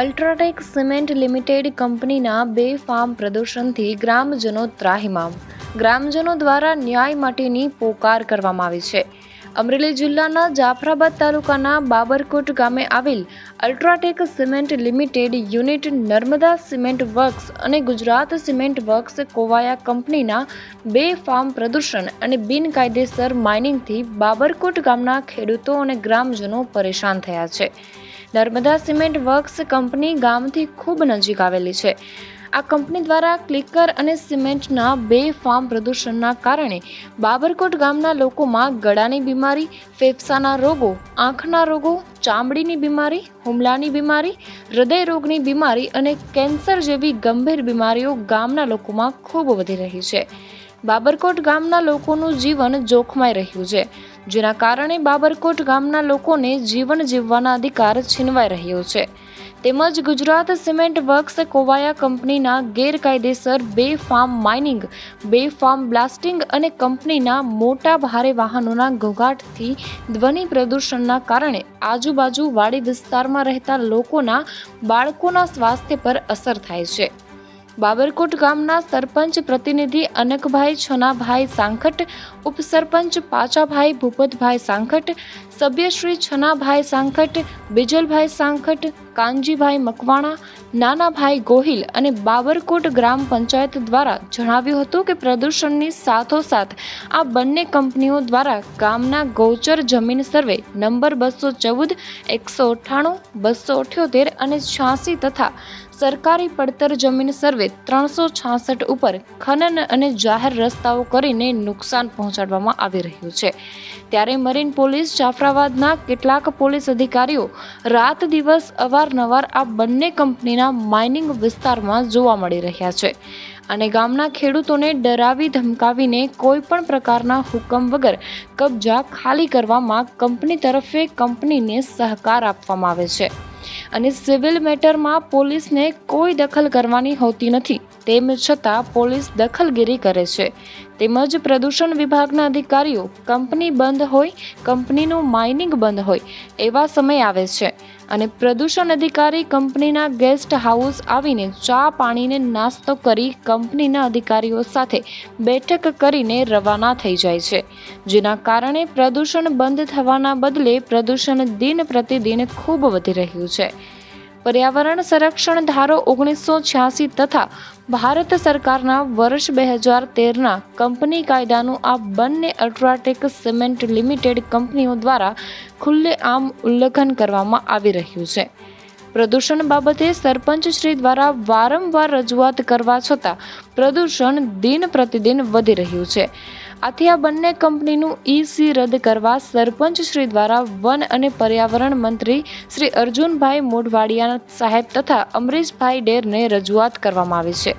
UltraTech cement limited કંપનીના બે farm પ્રદૂષણથી ગ્રામજનો ત્રાહિમામ. ગ્રામજનો દ્વારા ન્યાય માટેની પોકાર કરવામાં આવી છે. અમરેલી જિલ્લાના જાફરાબાદ તાલુકાના બાબરકોટ ગામે આવેલ UltraTech cement limited unit Narmada cement works અને ગુજરાત સિમેન્ટ વર્ક્સ કોવાયા કંપનીના બે ફાર્મ પ્રદૂષણ અને બિનકાયદેસર માઇનિંગથી બાબરકોટ ગામના ખેડૂતો અને ગ્રામજનો પરેશાન થયા છે. નર્મદા સિમેન્ટ વર્ક્સ કંપની ગામથી ખૂબ નજીક આવેલી છે. આ કંપની દ્વારા ક્લિકર અને સિમેન્ટના બે ફાર્મ પ્રદૂષણના કારણે બાબરકોટ ગામના લોકોમાં ગળાની બીમારી, ફેફસાના રોગો, આંખના રોગો, ચામડીની બીમારી, હુમલાની બીમારી, હૃદય રોગની બીમારી અને કેન્સર જેવી ગંભીર બીમારીઓ ગામના લોકોમાં ખૂબ વધી રહી છે. બાબરકોટ ગામના લોકોનું જીવન જોખમાઈ રહ્યું છે. જેના કારણે બાબરકોટ ગામના લોકોને જીવન જીવવાના અધિકાર છીનવાઈ રહ્યો છે. તેમજ ગુજરાત સિમેન્ટ વર્ક્સ કોવાયા કંપનીના ગેરકાયદેસર બે ફાર્મ માઇનિંગ, બે ફાર્મ બ્લાસ્ટિંગ અને કંપનીના મોટા ભારે વાહનોના ઘોઘાટથી ધ્વનિ પ્રદૂષણના કારણે આજુબાજુ વાડી વિસ્તારમાં રહેતા લોકોના બાળકોના સ્વાસ્થ્ય પર અસર થાય છે. બાબરકોટ ગામના સરપંચ પ્રતિનિધિ અનકભાઈ છનાભાઈ સાંખટ ઉપસરપંચ પાચાભાઈ ભૂપતભાઈ સાંખટ સભ્ય શ્રી છનાભાઈ સાંખટ, બિજલભાઈ સાંખટ, કાનજીભાઈ મકવાણા, નાનાભાઈ ગોહિલ અને બાબરકોટ ગ્રામ પંચાયત દ્વારા જણાવ્યું હતું કે પ્રદૂષણની સાથોસાથ આ બંને કંપનીઓ દ્વારા ગામના ગૌચર જમીન સર્વે નંબર બસો ચૌદ, એકસો અઠ્ઠાણું, બસો અઠ્યોતેર અને છ્યાસી તથા સરકારી પડતર જમીન સર્વે ત્રણસો છાસઠ ઉપર ખનન અને જાહેર રસ્તાઓ કરીને નુકસાન પહોંચાડવામાં આવી રહ્યું છે. ત્યારે મરીન પોલીસ જાફરાબાદના કેટલાક પોલીસ અધિકારીઓ રાત દિવસ અવારનવાર આ બંને કંપનીના માઇનિંગ વિસ્તારમાં જોવા મળી રહ્યા છે. અને ગામના ખેડૂતોને ડરાવી ધમકાવીને કોઈ પણ પ્રકારના હુકમ વગર કબજા ખાલી કરવામાં કંપની તરફે કંપનીને સહકાર આપવામાં આવે છે. અને સિવિલ મેટરમાં પોલીસને કોઈ દખલ કરવાની હોતી નથી. તેમ છતાં પોલીસ દખલગીરી કરે છે. તેમજ પ્રદૂષણ વિભાગના અધિકારીઓ, કંપની બંધ હોય, કંપનીનું માઇનિંગ બંધ હોય, એવા સમય આવે છે. અને પ્રદૂષણ અધિકારી કંપનીના ગેસ્ટ હાઉસ આવીને ચા પાણીને નાસ્તો કરી કંપનીના અધિકારીઓ સાથે બેઠક કરીને રવાના થઈ જાય છે. જેના કારણે પ્રદૂષણ બંધ થવાના બદલે પ્રદૂષણ દિન પ્રતિદિન ખૂબ વધી રહ્યું છે. પર્યાવરણ સંરક્ષણ ધારો ઓગણીસો છ્યાસી તથા ભારત સરકારના વર્ષ બે હજાર તેરના કંપની કાયદાનું આ બંને અલ્ટ્રાટેક સિમેન્ટ લિમિટેડ કંપનીઓ દ્વારા ખુલ્લેઆમ ઉલ્લંઘન કરવામાં આવી રહ્યું છે. પ્રદૂષણ બાબતે સરપંચ શ્રી દ્વારા વારંવાર રજૂઆત કરવા છતાં પ્રદૂષણ દિન પ્રતિદિન વધી રહ્યું છે. આથી આ બંને કંપનીનું ઈસી રદ કરવા સરપંચ શ્રી દ્વારા વન અને પર્યાવરણ મંત્રી શ્રી અર્જુનભાઈ મોઢવાડિયા સાહેબ તથા અમરીશભાઈ ડેરને રજૂઆત કરવામાં આવી છે.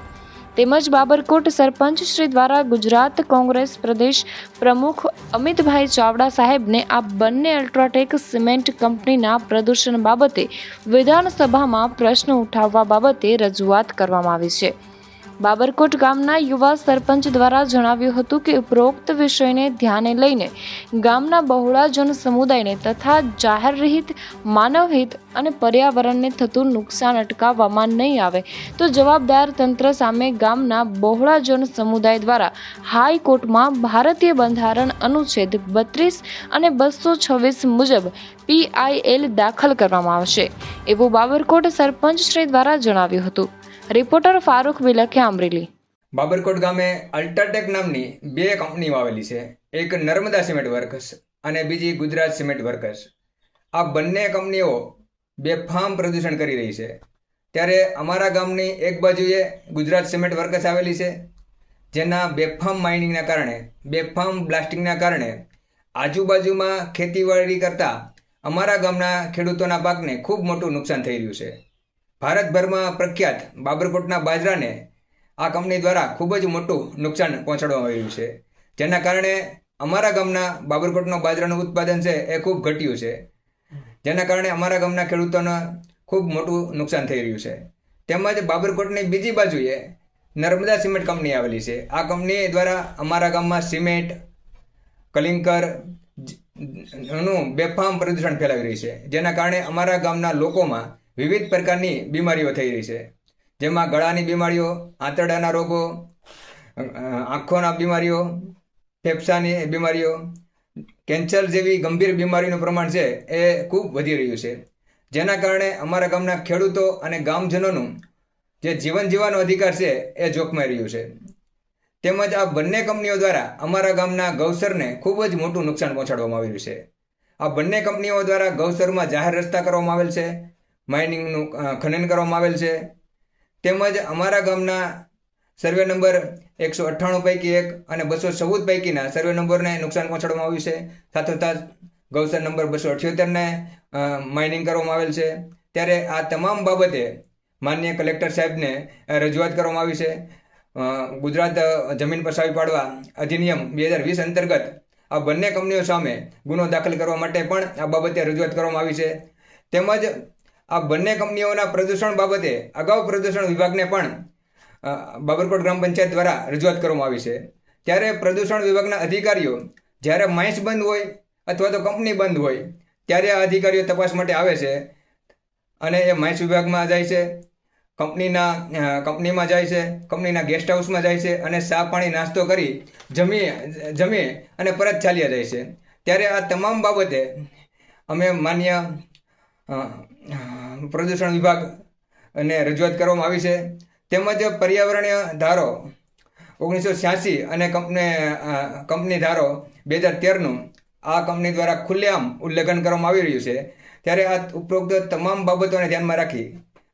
તેમજ બાબરકોટ સરપંચ શ્રી દ્વારા ગુજરાત કોંગ્રેસ પ્રદેશ પ્રમુખ અમિતભાઈ ચાવડા સાહેબને આ બંને અલ્ટ્રાટેક સિમેન્ટ કંપનીના પ્રદૂષણ બાબતે વિધાનસભામાં પ્રશ્ન ઉઠાવવા બાબતે રજૂઆત કરવામાં આવી છે. બાબરકોટ ગામના યુવા સરપંચ દ્વારા જણાવ્યું હતું કે ઉપરોક્ત વિષયને ધ્યાને લઈને ગામના બહોળા જન સમુદાયને તથા જાહેર રહિત માનવહિત અને પર્યાવરણને થતું નુકસાન અટકાવવામાં નહીં આવે તો જવાબદાર તંત્ર સામે ગામના બહોળા જન સમુદાય દ્વારા હાઈકોર્ટમાં ભારતીય બંધારણ અનુચ્છેદ બત્રીસ અને બસો છવ્વીસ મુજબ પીઆઈએલ દાખલ કરવામાં આવશે. એવું બાબરકોટ સરપંચ શ્રી દ્વારા જણાવ્યું હતું. રિપોર્ટર ફારૂક બિલખિયા અમરેલી બાબરકોટ ગામે અલ્ટ્રાટેક નામની બે કંપનીઓ આવેલી છે. એક નર્મદા સિમેન્ટ વર્કર્સ અને બીજી ગુજરાત સિમેન્ટ વર્કર્સ. આ બંને કંપનીઓ બેફામ પ્રદૂષણ કરી રહી છે. ત્યારે અમારા ગામની એક બાજુએ ગુજરાત સિમેન્ટ વર્કર્સ આવેલી છે. જેના બેફામ માઇનિંગના કારણે બેફામ બ્લાસ્ટિંગના કારણે આજુબાજુમાં ખેતીવાડી કરતા અમારા ગામના ખેડૂતોના પાકને ખૂબ મોટું નુકસાન થઈ રહ્યું છે. ભારતભરમાં પ્રખ્યાત બાબરકોટના બાજરાને આ કંપની દ્વારા ખૂબ જ મોટું નુકસાન પહોંચાડવામાં આવ્યું છે. જેના કારણે અમારા ગામના બાબરકોટનો બાજરાનું ઉત્પાદન છે એ ખૂબ ઘટ્યું છે. જેના કારણે અમારા ગામના ખેડૂતોને ખૂબ મોટું નુકસાન થઈ રહ્યું છે. તેમજ બાબરકોટની બીજી બાજુએ નર્મદા સિમેન્ટ કંપની આવેલી છે. આ કંપની દ્વારા અમારા ગામમાં સિમેન્ટ, કલિંકરનું બેફામ પ્રદૂષણ ફેલાવી રહી છે. જેના કારણે અમારા ગામના લોકોમાં વિવિધ પ્રકારની બીમારીઓ થઈ રહી છે. જેમાં ગળાની બીમારીઓ, આંતરડાના રોગો આંખોના બીમારીઓ, ફેફસાની બીમારીઓ, કેન્સર જેવી ગંભીર બીમારીનું પ્રમાણ છે એ ખૂબ વધી રહ્યું છે. જેના કારણે અમારા ગામના ખેડૂતો અને ગામજનોનું જે જીવન જીવવાનો અધિકાર છે એ જોખમાઈ રહ્યું છે. તેમજ આ બંને કંપનીઓ દ્વારા અમારા ગામના ગૌસરને ખૂબ જ મોટું નુકસાન પહોંચાડવામાં આવી રહ્યું છે. આ બંને કંપનીઓ દ્વારા ગૌસરમાં જાહેર રસ્તા કરવામાં આવેલ છે. માઇનિંગનું ખનન કરવામાં આવેલ છે. તેમજ અમારા ગામના સર્વે નંબર એકસો અઠ્ઠાણું પૈકી એક અને બસો ચૌદ પૈકીના સર્વે નંબરને નુકસાન પહોંચાડવામાં આવ્યું છે. સાથોસાથ ગૌસર નંબર બસો અઠ્યોતેરને માઇનિંગ કરવામાં આવેલ છે. ત્યારે આ તમામ બાબતે માન્ય કલેક્ટર સાહેબને રજૂઆત કરવામાં આવી છે. ગુજરાત જમીન પસાવી પાડવા અધિનિયમ બે હજાર વીસ અંતર્ગત આ બંને કંપનીઓ સામે ગુનો દાખલ કરવા માટે પણ આ બાબતે રજૂઆત કરવામાં આવી છે. તેમજ આ બંને કંપનીઓના પ્રદૂષણ બાબતે અગાઉ પ્રદૂષણ વિભાગને પણ બાબરકોટ ગ્રામ પંચાયત દ્વારા રજૂઆત કરવામાં આવી છે. ત્યારે પ્રદૂષણ વિભાગના અધિકારીઓ જ્યારે માઇન્સ બંધ હોય અથવા તો કંપની બંધ હોય, ત્યારે આ અધિકારીઓ તપાસ માટે આવે છે અને એ માઇન્સ વિભાગમાં જાય છે, કંપનીના કંપનીમાં જાય છે, કંપનીના ગેસ્ટ હાઉસમાં જાય છે અને ચા પાણી નાસ્તો કરી જમી જમી અને પરત ચાલ્યા જાય છે. ત્યારે આ તમામ બાબતે અમે માન્ય પ્રદૂષણ વિભાગ અને રજૂઆત કરવામાં આવી છે. તેમજ પર્યાવરણીય ધારો ઓગણીસો છ્યાસી અને કંપની કંપની ધારો બે હજાર તેરનું આ કંપની દ્વારા ખુલ્લેઆમ ઉલ્લંઘન કરવામાં આવી રહ્યું છે. ત્યારે આ ઉપરોક્ત તમામ બાબતોને ધ્યાનમાં રાખી,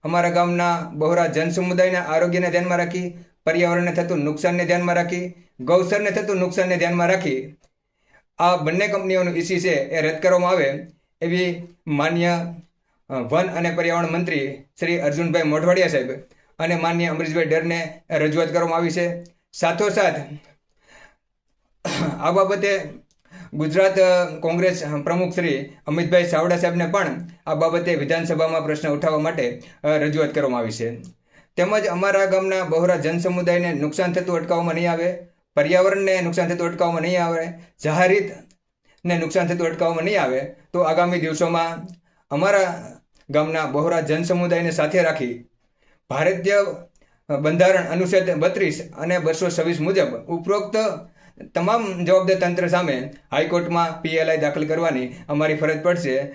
અમારા ગામના બહોરા જન સમુદાયના આરોગ્યને ધ્યાનમાં રાખી, પર્યાવરણને થતું નુકસાનને ધ્યાનમાં રાખી, ગૌસરને થતું નુકસાનને ધ્યાનમાં રાખી, આ બંને કંપનીઓનું ઈસી છે એ રદ કરવામાં આવે. એવી માન્ય વન અને પર્યાવરણ મંત્રી શ્રી અર્જુનભાઈ મોઢવાડિયા સાહેબ અને માન્ય અમરીશભાઈ ડરને રજૂઆત કરવામાં આવી છે. સાથોસાથ, આ બાબતે ગુજરાત કોંગ્રેસ પ્રમુખ શ્રી અમિતભાઈ ચાવડા સાહેબને પણ આ બાબતે વિધાનસભામાં પ્રશ્ન ઉઠાવવા માટે રજૂઆત કરવામાં આવી છે. તેમજ અમારા ગામના બહોરા જન સમુદાયને નુકસાન થતું અટકાવવામાં નહીં આવે, પર્યાવરણને નુકસાન થતું અટકાવવામાં નહીં આવે જાહેરિતને નુકસાન થતું અટકાવવામાં નહીં આવે, તો આગામી દિવસોમાં અમારા ગામના બહોરા જનસમુદાયને સાથે રાખી ભારતીય બંધારણ અનુચ્છેદ બત્રીસ અને બસો છવ્વીસ મુજબ ઉપરોક્ત તમામ જવાબદાર તંત્ર સામે હાઈકોર્ટમાં પીએલઆઈ દાખલ કરવાની અમારી ફરજ પડશે.